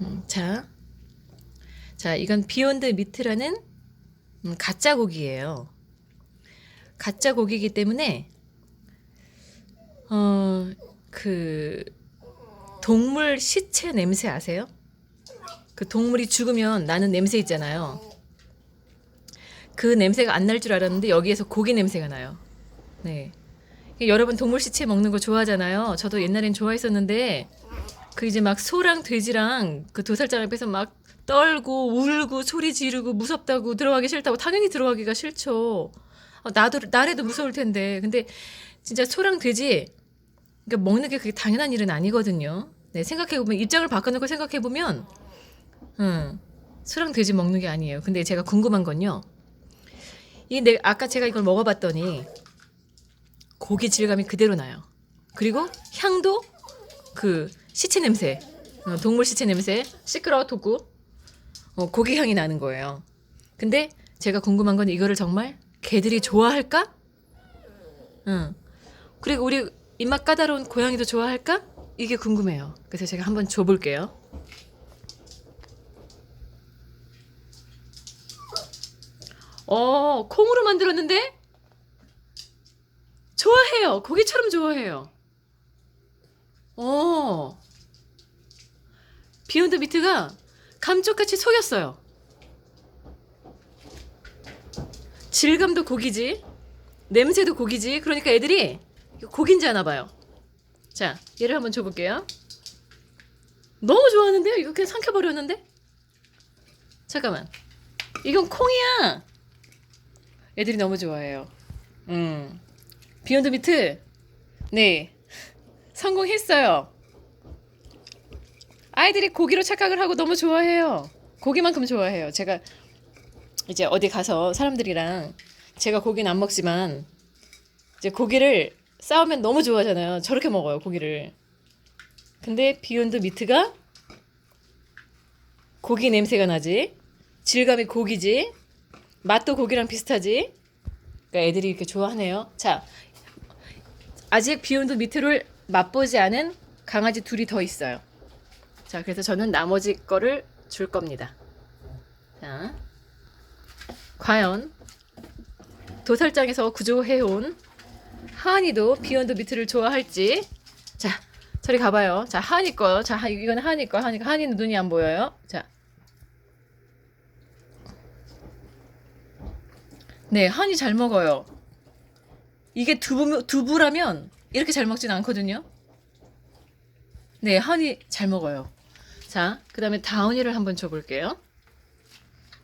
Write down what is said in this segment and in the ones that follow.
음, 자, 자 이건 비욘드 미트라는 음, 가짜 고기예요. 가짜 고기이기 때문에 어 그 동물 시체 냄새 아세요? 그 동물이 죽으면 나는 냄새 있잖아요. 그 냄새가 안 날 줄 알았는데 여기에서 고기 냄새가 나요. 네. 여러분 동물 시체 먹는 거 좋아하잖아요. 저도 옛날엔 좋아했었는데 그 이제 막 소랑 돼지랑 그 도살장 앞에서 막 떨고 울고 소리 지르고 무섭다고 들어가기 싫다고 당연히 들어가기가 싫죠. 어, 나도 나래도 무서울 텐데 근데 진짜 소랑 돼지 그러니까 먹는 게 그게 당연한 일은 아니거든요. 네 생각해 보면 입장을 바꿔놓고 생각해 보면, 음 소랑 돼지 먹는 게 아니에요. 근데 제가 궁금한 건요. 이 내 아까 제가 이걸 먹어봤더니 고기 질감이 그대로 나요. 그리고 향도 그 시체 냄새, 어, 동물 시체 냄새, 시끄러워 토구, 어, 고기 향이 나는 거예요. 근데 제가 궁금한 건 이거를 정말 개들이 좋아할까? 응. 그리고 우리 입맛 까다로운 고양이도 좋아할까? 이게 궁금해요. 그래서 제가 한번 줘볼게요. 어, 콩으로 만들었는데? 좋아해요. 고기처럼 좋아해요. 어. 비욘드 미트가 감쪽같이 속였어요. 질감도 고기지, 냄새도 고기지. 그러니까 애들이 고기인지 아나 봐요. 자, 얘를 한번 줘볼게요. 너무 좋아하는데요? 이거 그냥 삼켜버렸는데? 잠깐만. 이건 콩이야. 애들이 너무 좋아해요. 음. 비욘드 미트. 네. 성공했어요. 아이들이 고기로 착각을 하고 너무 좋아해요. 고기만큼 좋아해요. 제가 이제 어디 가서 사람들이랑 제가 고기는 안 먹지만 이제 고기를 싸우면 너무 좋아하잖아요. 저렇게 먹어요, 고기를. 근데 비욘드 미트가 고기 냄새가 나지. 질감이 고기지. 맛도 고기랑 비슷하지. 그러니까 애들이 이렇게 좋아하네요. 자, 아직 비욘드 미트를 맛보지 않은 강아지 둘이 더 있어요. 자, 그래서 저는 나머지 거를 줄 겁니다. 자, 과연 도살장에서 구조해온 하은이도 비욘드 미트를 좋아할지. 자, 저리 가봐요. 자, 하은이 거요. 자, 하- 이건 하은이 거. 하은이, 하은이는 눈이 안 보여요. 자. 네, 하은이 잘 먹어요. 이게 두부, 두부라면 이렇게 잘 먹진 않거든요. 네, 하은이 잘 먹어요. 자, 그 다음에 다운이를 한번 줘볼게요.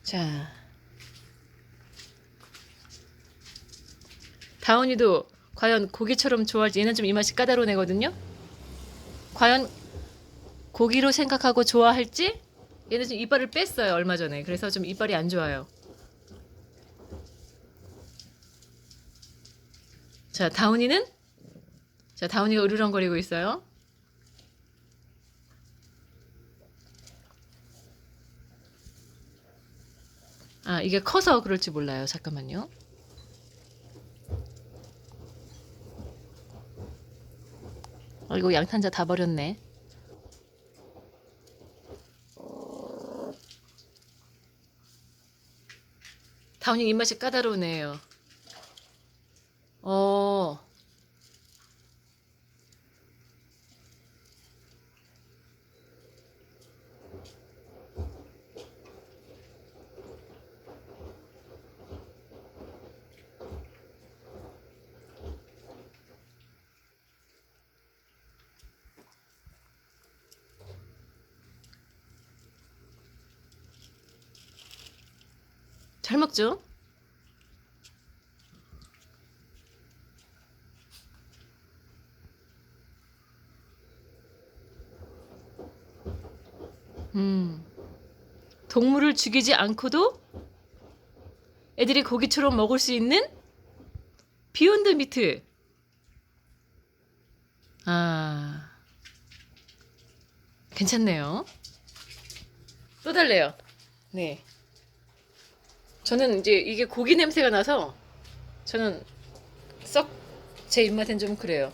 자. 다운이도 과연 고기처럼 좋아할지 얘는 좀 입맛이 까다로운 애거든요. 과연 고기로 생각하고 좋아할지 얘는 지금 이빨을 뺐어요 얼마 전에 그래서 좀 이빨이 안 좋아요. 자 다운이는 자 다운이가 으르렁거리고 있어요. 아 이게 커서 그럴지 몰라요. 잠깐만요. 아이고 양탄자 다 버렸네. 다운이 입맛이 까다로운 애예요. 어. 잘 먹죠? 음. 동물을 죽이지 않고도 애들이 고기처럼 먹을 수 있는 비욘드 미트. 아. 괜찮네요. 또 달래요. 네. 저는 이제 이게 고기 냄새가 나서 저는 썩 제 입맛엔 좀 그래요.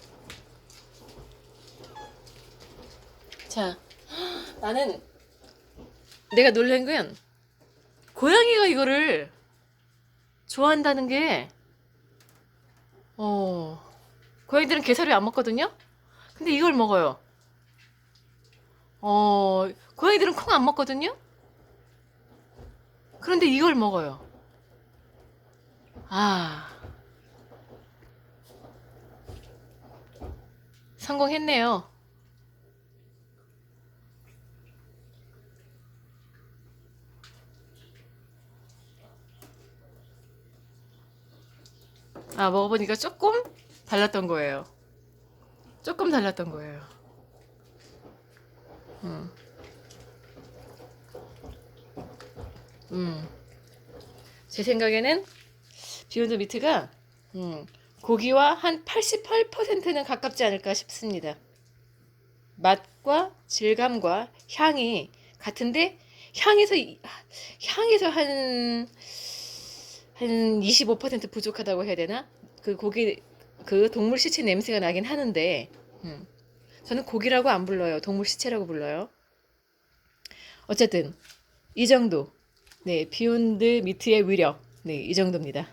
자, 나는 내가 놀란 건 고양이가 이거를 좋아한다는 게 어, 고양이들은 게사료 안 먹거든요? 근데 이걸 먹어요. 어, 고양이들은 콩 안 먹거든요? 그런데 이걸 먹어요. 아. 성공했네요. 아, 먹어보니까 조금 달랐던 거예요. 조금 달랐던 거예요. 음. 음. 제 생각에는 비욘드 미트가 음, 고기와 한 88%는 가깝지 않을까 싶습니다. 맛과 질감과 향이 같은데 향에서 이- 향에서 한 한 25% 부족하다고 해야 되나? 그 고기 그 동물 시체 냄새가 나긴 하는데 음. 저는 고기라고 안 불러요. 동물 시체라고 불러요. 어쨌든 이 정도. 네, 비욘드 미트의 위력. 네, 이 정도입니다.